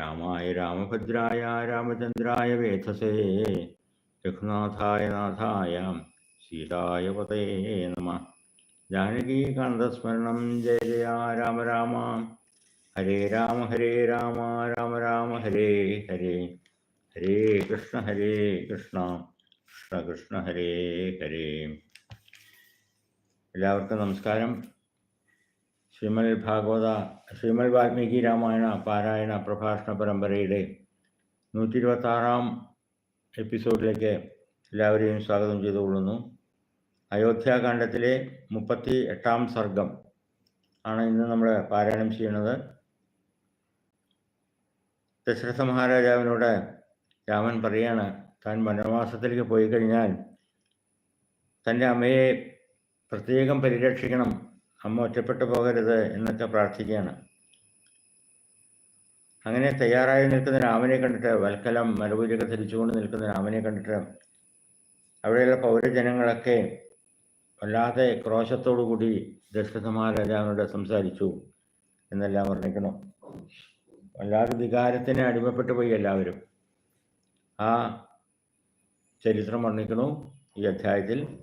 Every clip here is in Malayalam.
രാമായ രാമഭദ്രായ രാമചന്ദ്രായ വേധസേ രഘുനാഥായ നാഥായ സീതായ പതേ നമ. ജാനകീകാന്തസ്മരണം ജയ ജയ രാമ രാമ. ഹരേ രാമ ഹരേ രാമ രാമ രാമ ഹരേ ഹരേ. ഹരേ കൃഷ്ണ ഹരേ കൃഷ്ണ കൃഷ്ണ കൃഷ്ണ ഹരേ ഹരേ. എല്ലാവർക്കും നമസ്കാരം. ശ്രീമൽ ഭാഗവത ശ്രീമൽ വാൽമീകി രാമായണ പാരായണ പ്രഭാഷണ പരമ്പരയുടെ നൂറ്റി ഇരുപത്താറാം എപ്പിസോഡിലേക്ക് എല്ലാവരെയും സ്വാഗതം ചെയ്തുകൊള്ളുന്നു. അയോധ്യാകാന്ഡത്തിലെ മുപ്പത്തി എട്ടാം സർഗം ആണ് ഇന്ന് നമ്മൾ പാരായണം ചെയ്യുന്നത്. ദശരഥ മഹാരാജാവിനോട് രാമൻ പറയാണ് താൻ വനവാസത്തിലേക്ക് പോയി കഴിഞ്ഞാൽ തന്റെ അമ്മയെ പ്രത്യേകം പരിരക്ഷിക്കണം. അമ്മ ഒറ്റപ്പെട്ടു പോകരുത് എന്നൊക്കെ പ്രാർത്ഥിക്കുകയാണ്. അങ്ങനെ തയ്യാറായി നിൽക്കുന്ന രാമനെ കണ്ടിട്ട് വൽക്കലം മലപൂരിയൊക്കെ ധരിച്ചുകൊണ്ട് നിൽക്കുന്ന രാമനെ കണ്ടിട്ട് അവിടെയുള്ള പൗരജനങ്ങളൊക്കെ വല്ലാതെ ക്രോശത്തോടുകൂടി ദശരഥ മഹാരാജാവിനോട് സംസാരിച്ചു എന്നെല്ലാം വർണിക്കണം. വല്ലാതെ വികാരത്തിന് അടിമപ്പെട്ടു പോയി എല്ലാവരും. ആ ചരിത്രം വർണിക്കണു ഈ അധ്യായത്തിൽ.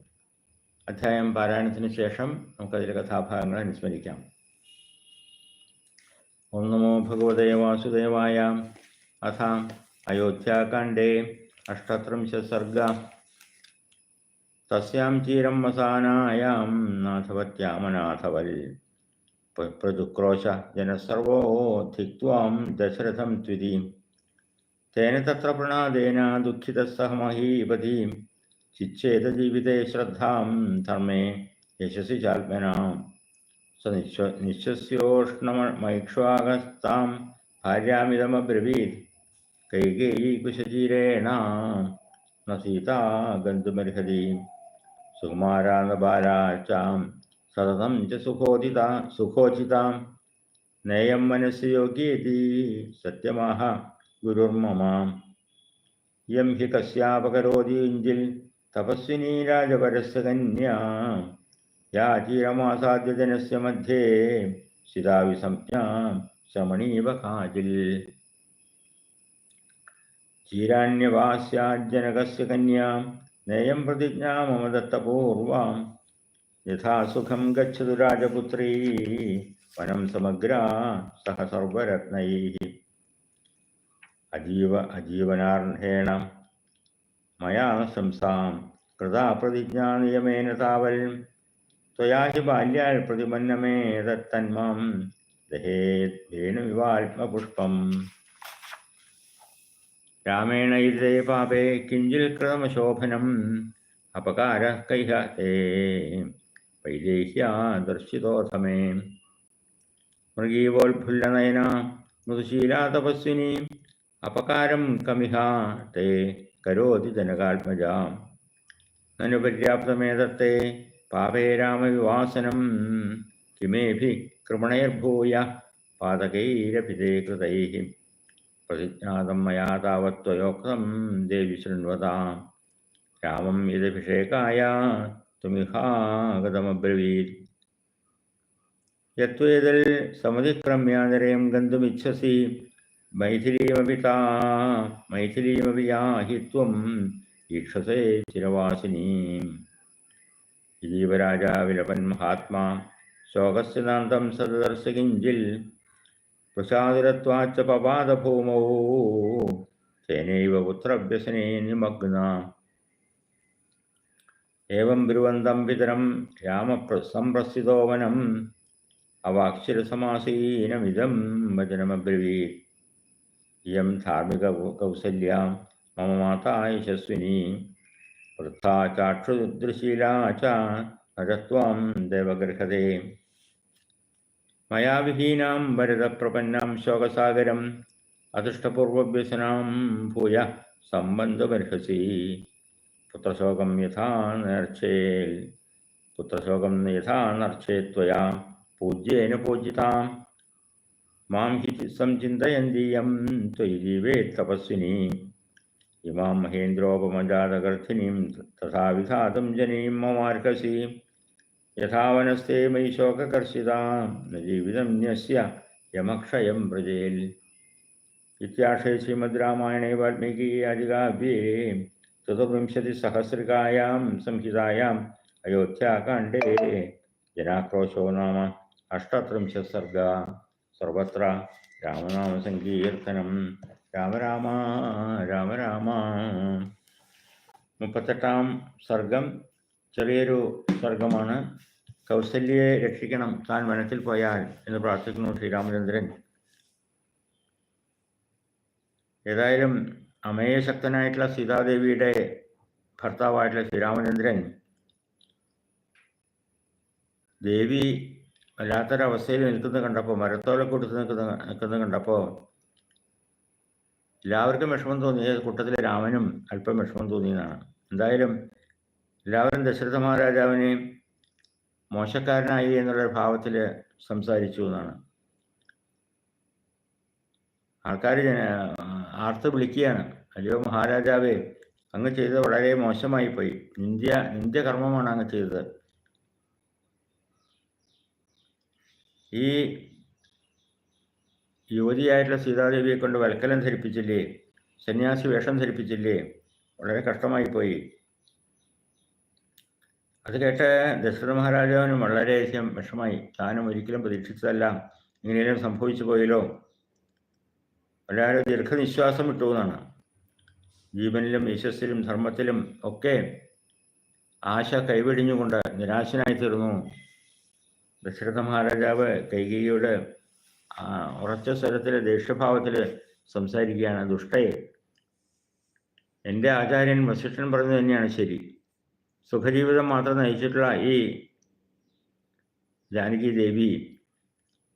അധ്യായം പാരായണത്തിന് ശേഷം നമുക്കതിലെ കഥാഭാഗങ്ങൾ അനുസ്മരിക്കാം ഓം നമോ ഭഗവതേ വാസുദേവായ അഥ അയോധ്യാകാണ്ഡേ അഷ്ടത്രിംശ സർഗ തസ്യാം ചീരം വസാനായാം നാഥവത്യാമനാഥവൽ പ്രജുക്രോശ ജനസർവോ ധിക്വാം ദശരഥം ത്വിതി തേന തത്ര പ്രണാദേന चिच्छेद जीवित श्रद्धा धर्मे यशसी चाल्पना स निश्चस्योष्णमैक्ष्वागस्ता भार्यामिदमब्रवीत्। कैकेयी कुशीरेण न सीता गन्तुमर्हति। सुकुमारा न बाला च सततं च सुखोदिता योगी नेयं गुरुर्म योगीति यं हि कस्यापकरोति കന്യാ യാ യാചീരമാസാദ്യജനസ്യ മധ്യേ ശിതാവിസംജ്ഞാ ശമണീവ കാചിൽ ചീരാണ്യവാസ്യാജ്ജനകസ്യ കന്യാ നേയം പ്രതിജ്ഞാ മമ ദത്തപൂർവാം. യഥാസുഖം ഗച്ഛതു രാജപുത്രീ വനം സമഗ്ര സഹ സർവരത്നൈ. അജീവ അജീവനാർഹേണ मया शंसा कृता प्रतिज्ञानियमेन तावल्। त्वया हि बाल्याल् प्रतिपन्नमे तत्तन्मां दहेत् वेणुविवाल्पपुष्पम् रामेण इदे पापे किञ्चिल्कृतमशोभनम् अपकारः कैह ते? वैदेह्या दर्शितोऽथ मे मृगीवोल्फुल्लनयना, मृदुशीला तपस्विनी, अपकारं कमिहा ते। കരോതി ജനകാത്മജാം. നനുപര്യാപ്തമേതത്തെ പാപേരാമവിവാസനം കിമേഭി കൃപണൈർഭൂയ പാതകൈരപിതേ കൃതൈ പ്രതിജ്ഞാതം മയാ താവത്വയോക്തം ദേവി ശൃണ്വതാം. രാമം ഇതഭിഷേകായ തുമിഹാഗതമബ്രവീത്. യത്വേതൽ സമതിക്രമ്യാന്തരയം ഗന്ധുമിച്ഛസി. യാഹി ത്വം ഈക്ഷസേ ചിരവാസിനീം ജീവരാജാവിലപൻ മഹാത്മാ ശോകസ്യ നാന്തം സദർശ കിഞ്ചിൽ പ്രസാദരത്വാച്ച പപാദഭൂമൗ തേനൈവ പുത്രഭ്യസനേ നിമഗ്ന ഏവം ബ്രുവന്തം പിതരം രാമസംപ്രസ്ഥിതോ വനം അവാക്ഷരസമാസീനമിതം വചനമബ്രവീത് ഇയം ധാർമ്മിക കൗസല്യാം മമ മാതാ യശസ്വിനി വൃദ്ധാ ചാക്ഷുദൃശീലാ ച ദേവഗൃഹതേ മയാവിഹീനം വരദപ്രപന്നാം ശോകസാഗരം അദൃഷ്ടപൂർവഭ്യസനാം ഭൂയ സംബന്ധമർഹസി പുത്രശോകം യഥാ നേർച്ചേൽ പുത്രശോകം യഥാ നർച്ചേ ത്വയാ പൂജ്യേന പൂജിതാം മാം ഹി സംചിന്തയന്തീയം ത്വയി ജീവേ തപസ്വിനി ഇമാം മഹേന്ദ്രോപമജാതകർത്തിനീം തഥാ വിധാതും ജനീം മമാർഹസി യഥാവനസ്തേ മയി ശോകകർഷിതാം ന ജീവിതം ന്യസ്യ യമക്ഷയം പ്രജേൽ ഇത്യാശയ ശ്രീമദ് രാമായണേ വാൽമീകി അധികാവ്യേ ചതുർവിംശതിസഹസ്രികായാം സംഹിതായാം അയോധ്യാകാണ്ഡേ ജനാക്രോശോ നാമ അഷ്ടത്രിംശത് സർഗ സർവത്ര രാമനാമസങ്കീർത്തനം. രാമ രാമ രാമ രാമ. മുപ്പത്തെട്ടാം സർഗം ചെറിയൊരു സർഗമാണ്. കൗസല്യയെ രക്ഷിക്കണം താൻ വനത്തിൽ പോയാൽ എന്ന് പ്രാർത്ഥിക്കുന്നു ശ്രീരാമചന്ദ്രൻ. ഏതായാലും അമേയശക്തനായിട്ടുള്ള സീതാദേവിയുടെ ഭർത്താവായിട്ടുള്ള ശ്രീരാമചന്ദ്രൻ ദേവി വല്ലാത്തൊരവസ്ഥയിൽ നിൽക്കുന്നത് കണ്ടപ്പോൾ മരത്തോലെ കൊടുത്ത് നിൽക്കുന്ന നിൽക്കുന്നത് കണ്ടപ്പോൾ എല്ലാവർക്കും വിഷമം തോന്നി. കൂട്ടത്തിലെ രാമനും അല്പം വിഷമം തോന്നിയതാണ് എന്തായാലും എല്ലാവരും ദശരഥ മഹാരാജാവിനെ മോശക്കാരനായി എന്നുള്ള ഭാവത്തിൽ സംസാരിച്ചു എന്നാണ്. ആൾക്കാർ ആർത്ത് വിളിക്കുകയാണ്. അല്ലയോ മഹാരാജാവേ അങ്ങ് ചെയ്തത് വളരെ മോശമായി പോയി നിന്ദ്യ കർമ്മമാണ് അങ്ങ് ചെയ്തത്. ഈ യുവതിയായിട്ടുള്ള സീതാദേവിയെ കൊണ്ട് വൽക്കലം ധരിപ്പിച്ചില്ലേ സന്യാസി വേഷം ധരിപ്പിച്ചില്ലേ വളരെ കഷ്ടമായി പോയി അത് കേട്ട് ദശരഥ മഹാരാജാവിനും വളരെയധികം വിഷമായി താനും ഒരിക്കലും പ്രതീക്ഷിച്ചതല്ല ഇങ്ങനെയെല്ലാം സംഭവിച്ചു പോയല്ലോ. വളരെ ദീർഘനിശ്വാസം വിട്ടു എന്നാണ്. ജീവനിലും യശസ്സിലും ധർമ്മത്തിലും ഒക്കെ ആശ കൈവെടിഞ്ഞുകൊണ്ട് നിരാശനായി തീർന്നു ദശരഥ മഹാരാജാവ് കൈകേയിയോട് ഉറച്ച സ്വരത്തിൽ ദേഷ്യഭാവത്തിൽ സംസാരിക്കുകയാണ് ദുഷ്ടയെ. എന്റെ ആചാര്യൻ വസിഷ്ഠൻ പറഞ്ഞത് തന്നെയാണ് ശരി. സുഖജീവിതം മാത്രം നയിച്ചിട്ടുള്ള ഈ ജാനകി ദേവി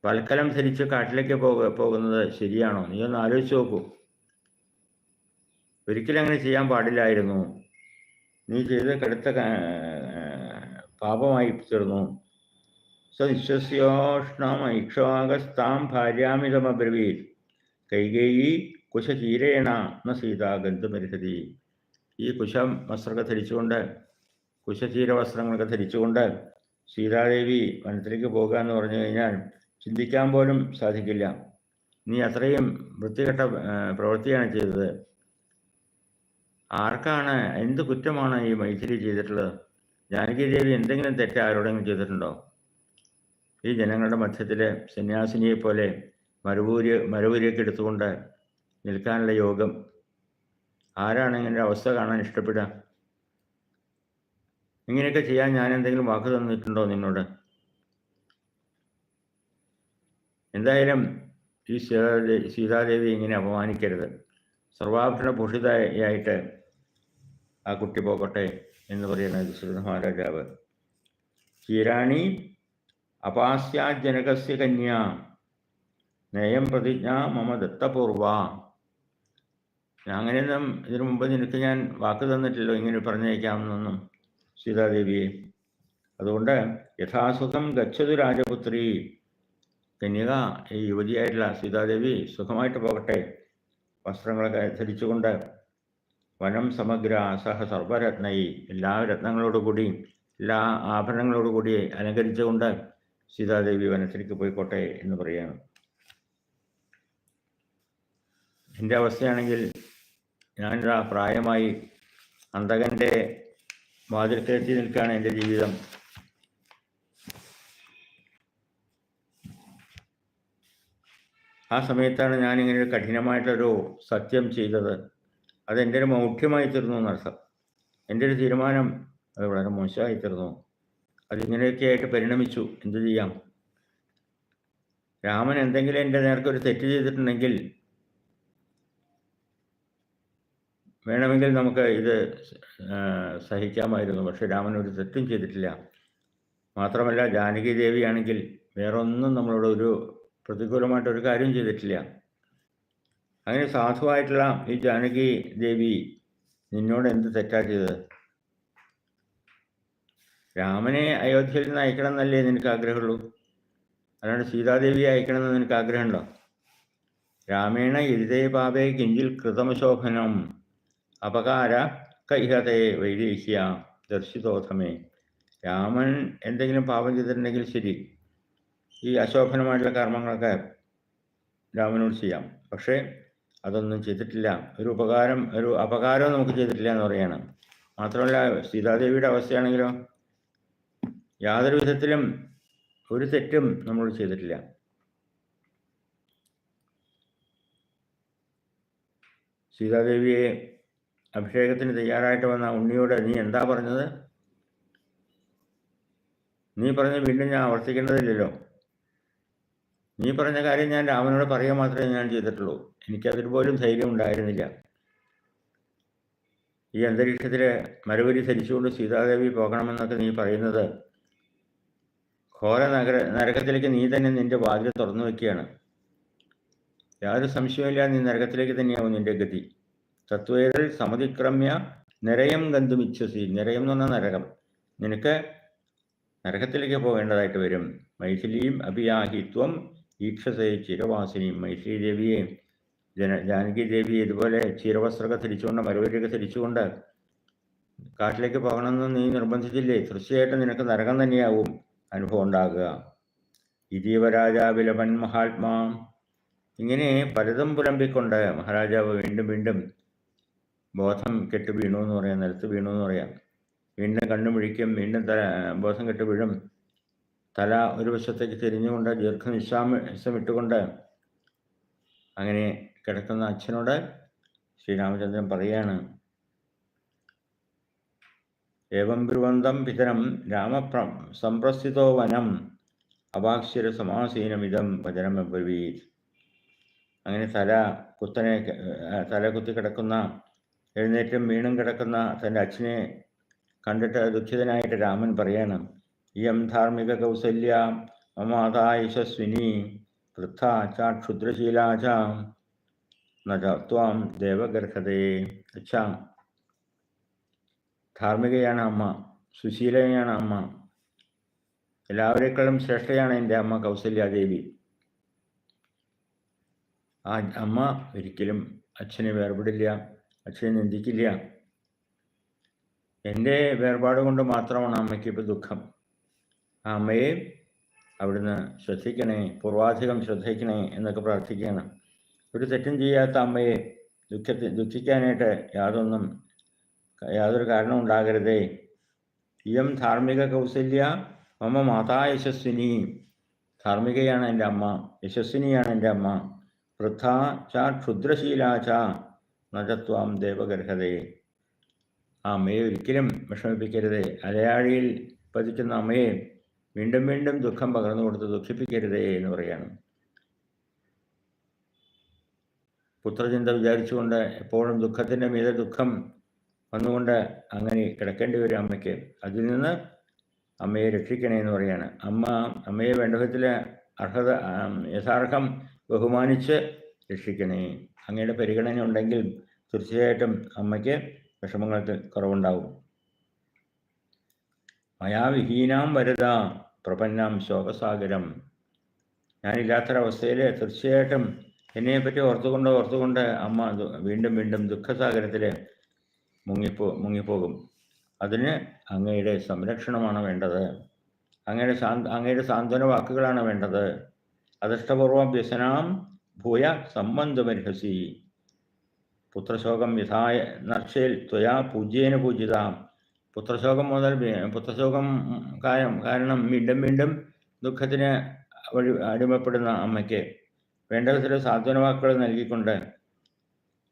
പൽക്കലം ധരിച്ച് കാട്ടിലേക്ക് പോക പോകുന്നത് ശരിയാണോ? നീ ഒന്ന് ആലോചിച്ച് നോക്കൂ. ഒരിക്കലും അങ്ങനെ ചെയ്യാൻ പാടില്ലായിരുന്നു. നീ ചെയ്ത് കടുത്ത പാപമായി തീർന്നു. സവിശ്വസ്യോഷ്ണമൈക്ഷോകസ്താം ഭാര്യാമിതമബ്രവീത് കൈകേയി കുശചീരേണ ന സീത ഗന്ധമർഹതി ഈ കുശം വസ്ത്രമൊക്കെ ധരിച്ചുകൊണ്ട് കുശചീര വസ്ത്രങ്ങളൊക്കെ ധരിച്ചുകൊണ്ട് സീതാദേവി വനത്തിലേക്ക് പോകുക എന്ന് പറഞ്ഞു കഴിഞ്ഞാൽ ചിന്തിക്കാൻ പോലും സാധിക്കില്ല. നീ അത്രയും വൃത്തികെട്ട പ്രവൃത്തിയാണ് ചെയ്തത്. ആർക്കാണ് എന്ത് കുറ്റമാണ് ഈ മൈഥിലി ചെയ്തിട്ടുള്ളത്? ജാനകി ദേവി എന്തെങ്കിലും തെറ്റ് ആരോടെങ്കിലും ചെയ്തിട്ടുണ്ടോ? ഈ ജനങ്ങളുടെ മധ്യത്തിൽ സന്യാസിനിയെ പോലെ മരുഭൂരി മരുഭൂരിയൊക്കെ എടുത്തുകൊണ്ട് നിൽക്കാനുള്ള യോഗം ആരാണ് ഇങ്ങനെ അവസ്ഥ കാണാൻ ഇഷ്ടപ്പെടുക? ഇങ്ങനെയൊക്കെ ചെയ്യാൻ ഞാൻ എന്തെങ്കിലും വാക്ക് തന്നിട്ടുണ്ടോ നിന്നോട്? എന്തായാലും ഈ സീതാദേവി സീതാദേവി ഇങ്ങനെ അപമാനിക്കരുത്. സർവാഭരണ ഭൂഷിതയായിട്ട് ആ കുട്ടി പോകട്ടെ എന്ന് പറയുന്ന ദശരഥ മഹാരാജാവ് ചീരാണി അപാസ്യാജനകസ്യ കന്യ. നയം പ്രതിജ്ഞ മമ ദത്തപൂർവ. അങ്ങനെയൊന്നും ഇതിനു മുമ്പ് നിനക്ക് ഞാൻ വാക്ക് തന്നിട്ടില്ലോ ഇങ്ങനെ പറഞ്ഞേക്കാമെന്നൊന്നും സീതാദേവിയെ. അതുകൊണ്ട് യഥാസുഖം ഗച്ഛതു രാജപുത്രി. കന്യക ഈ യുവതിയായിട്ടുള്ള സീതാദേവി സുഖമായിട്ട് പോകട്ടെ. വസ്ത്രങ്ങളൊക്കെ ധരിച്ചുകൊണ്ട് വനം സമഗ്ര സഹ സർവരത്നയി എല്ലാ രത്നങ്ങളോടുകൂടി എല്ലാ ആഭരണങ്ങളോടുകൂടി അലങ്കരിച്ചുകൊണ്ട് സീതാദേവി വനത്തിലേക്ക് പോയിക്കോട്ടെ എന്ന് പറയുകയാണ്. എന്റെ അവസ്ഥയാണെങ്കിൽ ഞാനിതാ പ്രായമായി അന്തകന്റെ വാതിൽക്കെത്തി നിൽക്കുകയാണ് എന്റെ ജീവിതം. ആ സമയത്താണ് ഞാനിങ്ങനെ ഒരു കഠിനമായിട്ടൊരു സത്യം ചെയ്തത്. അതെന്റെ ഒരു മൗഢ്യമായി തീർന്നു എന്നർത്ഥം. എന്റെ ഒരു തീരുമാനം അത് വളരെ മോശമായി തീർന്നു അതിങ്ങനെയൊക്കെ ആയിട്ട് പരിണമിച്ചു. എന്തു ചെയ്യാം? രാമൻ എന്തെങ്കിലും എന്റെ നേർക്ക് ഒരു തെറ്റ് ചെയ്തിട്ടുണ്ടെങ്കിൽ വേണമെങ്കിൽ നമുക്ക് ഇത് സഹിക്കാമായിരുന്നു. പക്ഷെ രാമൻ ഒരു തെറ്റും ചെയ്തിട്ടില്ല. മാത്രമല്ല ജാനകി ദേവിയാണെങ്കിൽ വേറൊന്നും നമ്മളോട് ഒരു പ്രതികൂലമായിട്ട് ഒരു കാര്യം ചെയ്തിട്ടില്ല. അങ്ങനെ സാധുവായിട്ടുള്ള ഈ ജാനകി ദേവി നിന്നോട് എന്ത് തെറ്റാ ചെയ്തത്? രാമനെ അയോധ്യയിൽ നിന്ന് അയക്കണം എന്നല്ലേ നിനക്ക് ആഗ്രഹമുള്ളൂ? അല്ലാണ്ട് സീതാദേവിയെ അയക്കണമെന്ന് നിനക്ക് ആഗ്രഹമുണ്ടോ? രാമേണ ഇരുതേ പാപേ കിഞ്ചിൽ കൃതമശോഭനം അപകാര കൈഹതേ വൈദേഹ്യ ദർശിതോധമേ. രാമൻ എന്തെങ്കിലും പാപം ചെയ്തിട്ടുണ്ടെങ്കിൽ ശരി. ഈ അശോഭനമായിട്ടുള്ള കർമ്മങ്ങളൊക്കെ രാമനോട് ചെയ്യാം. പക്ഷേ അതൊന്നും ചെയ്തിട്ടില്ല. ഒരു ഉപകാരം ഒരു അപകാരവും നമുക്ക് ചെയ്തിട്ടില്ല എന്ന് പറയുകയാണ്. മാത്രമല്ല സീതാദേവിയുടെ അവസ്ഥയാണെങ്കിലോ? യാതൊരു വിധത്തിലും ഒരു തെറ്റും നമ്മൾ ചെയ്തിട്ടില്ല. സീതാദേവിയെ അഭിഷേകത്തിന് തയ്യാറായിട്ട് വന്ന ഉണ്ണിയോട് നീ എന്താ പറഞ്ഞത്? നീ പറഞ്ഞ വീണ്ടും ഞാൻ ആവർത്തിക്കേണ്ടതില്ലല്ലോ. നീ പറഞ്ഞ കാര്യം ഞാൻ രാമനോട് പറയുക മാത്രമേ ഞാൻ ചെയ്തിട്ടുള്ളൂ. എനിക്കതിൽ പോലും ധൈര്യം ഉണ്ടായിരുന്നില്ല. ഈ അന്തരീക്ഷത്തിൽ മരവരി ധരിച്ചുകൊണ്ട് സീതാദേവി പോകണമെന്നൊക്കെ നീ പറയുന്നത് ഘോര നഗര നരകത്തിലേക്ക് നീ തന്നെ നിന്റെ വാതിൽ തുറന്നു വെക്കുകയാണ്. യാതൊരു സംശയമില്ല നീ നരകത്തിലേക്ക് തന്നെയാവും നിന്റെ ഗതി. തത്വേതൽ സമതിക്രമ്യ നിരയം ഗന്ധുമിച്ഛസി നിരയം എന്ന് പറഞ്ഞാൽ നരകം. നിനക്ക് നരകത്തിലേക്ക് പോകേണ്ടതായിട്ട് വരും. മൈഥിലിയും അഭിയാഹിത്വം ഈക്ഷസേ ചിരവാസിനിയും. മൈഥിലി ദേവിയെ ജന ജാനകി ദേവി ഇതുപോലെ ചീരവസ്ത്രമൊക്കെ ധരിച്ചുകൊണ്ട് മരവരിയൊക്കെ ധരിച്ചുകൊണ്ട് കാട്ടിലേക്ക് പോകണമെന്ന് നീ നിർബന്ധിച്ചില്ലേ? തീർച്ചയായിട്ടും നിനക്ക് നരകം തന്നെയാവും. അനുഭവം ഉണ്ടാകുക. ഇതീവരാജാവിലപൻ മഹാത്മാ ഇങ്ങനെ പലതും പുലമ്പിക്കൊണ്ട് മഹാരാജാവ് വീണ്ടും വീണ്ടും ബോധം കെട്ട് വീണു എന്ന് പറയാം നിലത്ത് വീണു എന്ന് പറയാം. വീണ്ടും കണ്ണു മുഴിക്കും വീണ്ടും തല ബോധം കെട്ട് വീഴും. തല ഒരു വശത്തേക്ക് തിരിഞ്ഞുകൊണ്ട് ദീർഘനിശ്വാസം ഇട്ടുകൊണ്ട് അങ്ങനെ കിടക്കുന്ന അച്ഛനോട് ശ്രീരാമചന്ദ്രൻ പറയാണ് ഏവം ബ്രുവന്തം പിതരം രാമപ്രം സംപ്രസ്ഥിതോ വനം അപാക്ഷര സമാസീനമിതം വചനം എബ്രവീ അങ്ങനെ തല കുത്തനെ തല കുത്തി കിടക്കുന്ന എഴുന്നേറ്റും വീണും കിടക്കുന്ന തന്റെ അച്ഛനെ കണ്ടിട്ട് ദുഃഖിതനായിട്ട് രാമൻ പറയാണ് ഇയം ധാർമ്മിക കൗസല്യ മമാതാ യശസ്വിനി വൃദ്ധ ചാ ക്ഷുദ്രശീലാചാം നജാം ദേവഗർഹതേ. അച്ഛാ ധാർമ്മികയാണ് അമ്മ സുശീലയാണ് അമ്മ. എല്ലാവരെക്കാളും ശ്രേഷ്ഠയാണ് എന്റെ അമ്മ കൗസല്യാദേവി ആ അമ്മ ഒരിക്കലും അച്ഛനെ വേർപെടില്ല അച്ഛനെ നിന്ദിക്കില്ല. എന്റെ വേർപാട് കൊണ്ട് മാത്രമാണ് അമ്മയ്ക്ക് ഇപ്പോൾ ദുഃഖം. ആ അമ്മയെ അവിടുന്ന് ശ്രദ്ധിക്കണേ പൂർവാധികം ശ്രദ്ധിക്കണേ എന്നൊക്കെ പ്രാർത്ഥിക്കുകയാണ്. ഒരു തെറ്റും ചെയ്യാത്ത അമ്മയെ ദുഃഖത്തിൽ ദുഃഖിക്കാനായിട്ട് യാതൊന്നും യാതൊരു കാരണം ഉണ്ടാകരുതേ. ഇയം ധാർമ്മിക കൗസല്യ മമ മാതാ യശസ്വിനി. ധാർമ്മികയാണ് എന്റെ അമ്മ യശസ്വിനിയാണ് എന്റെ അമ്മ. വൃദ്ധ ച ക്ഷുദ്രശീല ച നജത്വാം ദേവഗർഹതേ. ആ അമ്മയെ ഒരിക്കലും വിഷമിപ്പിക്കരുതേ. അലയാഴിയിൽ പതിക്കുന്ന അമ്മയെ വീണ്ടും വീണ്ടും ദുഃഖം പകർന്നു കൊടുത്ത് ദുഃഖിപ്പിക്കരുതേ എന്ന് പറയാണ്. പുത്രചിന്ത വിചാരിച്ചുകൊണ്ട് എപ്പോഴും ദുഃഖത്തിന്റെ മീതെ ദുഃഖം വന്നുകൊണ്ട് അങ്ങനെ കിടക്കേണ്ടി വരും അമ്മയ്ക്ക്. അതിൽ നിന്ന് അമ്മയെ രക്ഷിക്കണേ എന്ന് പറയാണ്. അമ്മ അമ്മയെ വേണ്ട അർഹത യഥാർത്ഥം ബഹുമാനിച്ച് രക്ഷിക്കണേ. അങ്ങയുടെ പരിഗണന ഉണ്ടെങ്കിൽ തീർച്ചയായിട്ടും അമ്മയ്ക്ക് വിഷമങ്ങൾക്ക് കുറവുണ്ടാവും. മയാവിഹീനാം വരത പ്രപന്നാം ശോകസാഗരം. ഞാനില്ലാത്തൊരവസ്ഥയിൽ തീർച്ചയായിട്ടും എന്നെപ്പറ്റി ഓർത്തുകൊണ്ട് ഓർത്തുകൊണ്ട് അമ്മ വീണ്ടും വീണ്ടും ദുഃഖസാഗരത്തിൽ മുങ്ങിപ്പോ മുങ്ങിപ്പോകും. അതിന് അങ്ങയുടെ സംരക്ഷണമാണ് വേണ്ടത്. അങ്ങയുടെ സാന്ത അങ്ങയുടെ സാന്ത്വന വാക്കുകളാണ് വേണ്ടത്. അദൃഷ്ടപൂർവം വ്യസനാം ഭൂയ സംബന്ധമർഹസി പുത്രശോകം യഥായ നർച്ചയിൽ ത്വയാ പൂജ്യേന പൂജിത. പുത്രശോകം മുതൽ പുത്രശോകം കാരണം കാരണം വീണ്ടും വീണ്ടും ദുഃഖത്തിന് വഴി അടിമപ്പെടുന്ന അമ്മയ്ക്ക് വേണ്ട വിധത്തിലെ സാന്ത്വന വാക്കുകൾ നൽകിക്കൊണ്ട്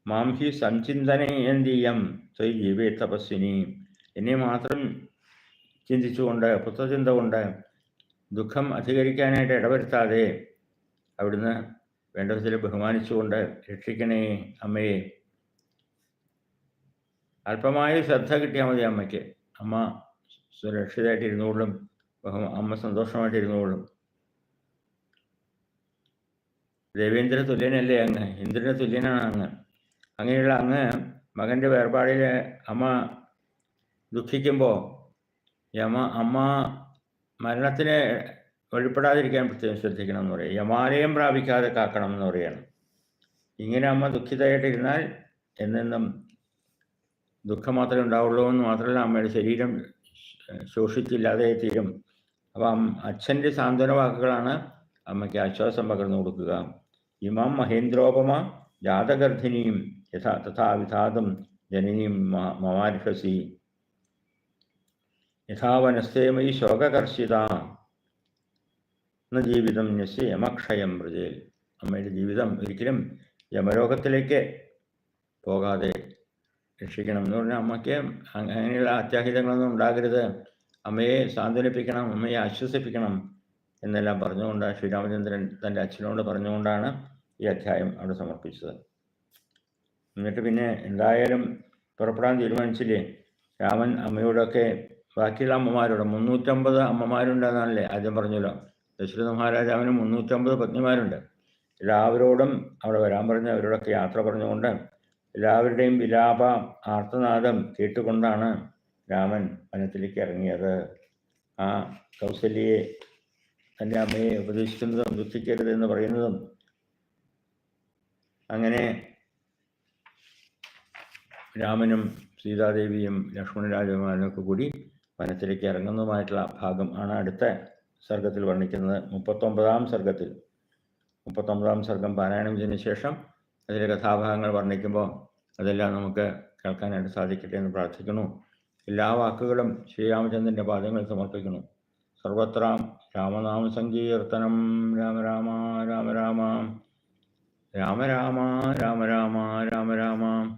മാം ഹി സഞ്ചിന്തനേയന്തീയം ത്വയ് ജീവേ തപസ്വിനി എന്നെ മാത്രം ചിന്തിച്ചുകൊണ്ട് പുത്രചിന്ത കൊണ്ട് ദുഃഖം അധികരിക്കാനായിട്ട് ഇടവരുത്താതെ അവിടുന്ന് വേണ്ട വിധത്തിൽ ബഹുമാനിച്ചുകൊണ്ട് രക്ഷിക്കണേ അമ്മയെ അല്പമായ ശ്രദ്ധ കിട്ടിയാൽ മതി അമ്മയ്ക്ക്. അമ്മ സുരക്ഷിതമായിട്ട് ബഹു അമ്മ സന്തോഷമായിട്ട് ഇരുന്നോളും. ദേവേന്ദ്ര തുല്യനല്ലേ അങ്ങ്? ഇന്ദ്രന് തുല്യനാണ് അങ്ങ്. അങ്ങനെയുള്ള അങ്ങ് മകന്റെ വേർപാടിൽ അമ്മ ദുഃഖിക്കുമ്പോൾ യമ അമ്മ മരണത്തിന് ഒഴിപ്പെടാതിരിക്കാൻ പ്രത്യേകം ശ്രദ്ധിക്കണം എന്ന് പറയും. യമാലയം പ്രാപിക്കാതെ കാക്കണം എന്ന് പറയണം. ഇങ്ങനെ അമ്മ ദുഃഖിതയായിട്ടിരുന്നാൽ എന്നെന്നും ദുഃഖം മാത്രമേ ഉണ്ടാവുള്ളൂ എന്ന് മാത്രമല്ല അമ്മയുടെ ശരീരം ശോഷിച്ചില്ലാതെ തീരും. അപ്പം അച്ഛന്റെ സാന്ത്വന വാക്കുകളാണ് അമ്മയ്ക്ക് ആശ്വാസം പകർന്നു കൊടുക്കുക. ഇമാം മഹേന്ദ്രോപമ ജാതഗർഭിണീം യഥാ തഥാ വിധാതം ജനനീം മമാർഹസി യഥാവനസ്തേമയി മയി ശോകകർഷിത. ജീവിതം ന്യസ്യ യമക്ഷയം പ്രജയിൽ അമ്മയുടെ ജീവിതം ഒരിക്കലും യമരോഗത്തിലേക്ക് പോകാതെ രക്ഷിക്കണം എന്ന് പറഞ്ഞാൽ അമ്മയ്ക്ക് അങ്ങനെയുള്ള അത്യാഹിതങ്ങളൊന്നും ഉണ്ടാകരുത്. അമ്മയെ സാന്ത്വനിപ്പിക്കണം അമ്മയെ ആശ്വസിപ്പിക്കണം എന്നെല്ലാം പറഞ്ഞുകൊണ്ട് ശ്രീരാമചന്ദ്രൻ തന്റെ അച്ഛനോട് പറഞ്ഞുകൊണ്ടാണ് ഈ അധ്യായം അവിടെ സമർപ്പിച്ചത്. എന്നിട്ട് പിന്നെ എന്തായാലും പുറപ്പെടാൻ തീരുമാനിച്ചില്ലേ? രാമൻ അമ്മയോടൊക്കെ ബാക്കിയുള്ള അമ്മമാരോട് മുന്നൂറ്റമ്പത് അമ്മമാരുണ്ടെന്നാണല്ലേ ആദ്യം പറഞ്ഞല്ലോ. ദശരഥ മഹാരാജാവിന് മുന്നൂറ്റമ്പത് പത്നിമാരുണ്ട്. എല്ലാവരോടും അവിടെ വരാൻ പറഞ്ഞ് അവരോടൊക്കെ യാത്ര പറഞ്ഞുകൊണ്ട് എല്ലാവരുടെയും വിലാപ ആർത്തനാദം കേട്ടുകൊണ്ടാണ് രാമൻ വനത്തിലേക്ക് ഇറങ്ങിയത്. ആ കൗസല്യയെ തന്റെ അമ്മയെ ഉപദേശിക്കുന്നതും ദുഃഖിക്കരുത് എന്ന് പറയുന്നതും അങ്ങനെ രാമനും സീതാദേവിയും ലക്ഷ്മണരാജകുമാരനൊക്കെ കൂടി വനത്തിലേക്ക് ഇറങ്ങുന്നതുമായിട്ടുള്ള ഭാഗം ആണ് അടുത്ത സർഗത്തിൽ വർണിക്കുന്നത്. മുപ്പത്തൊമ്പതാം സർഗത്തിൽ. മുപ്പത്തൊമ്പതാം സർഗം പാരായണം ചെയ്തതിന് ശേഷം അതിലെ കഥാഭാഗങ്ങൾ വർണിക്കുമ്പോൾ അതെല്ലാം നമുക്ക് കേൾക്കാനായിട്ട് സാധിക്കട്ടെ എന്ന് പ്രാർത്ഥിക്കുന്നു. എല്ലാ വാക്കുകളും ശ്രീരാമചന്ദ്രന്റെ പാദങ്ങൾ സമർപ്പിക്കുന്നു. സർവത്ര രാമനാമ സങ്കീർത്തനം. രാമ രാമ രാമ. രാമ രാമ രാമ രാമ രാമ രാമ.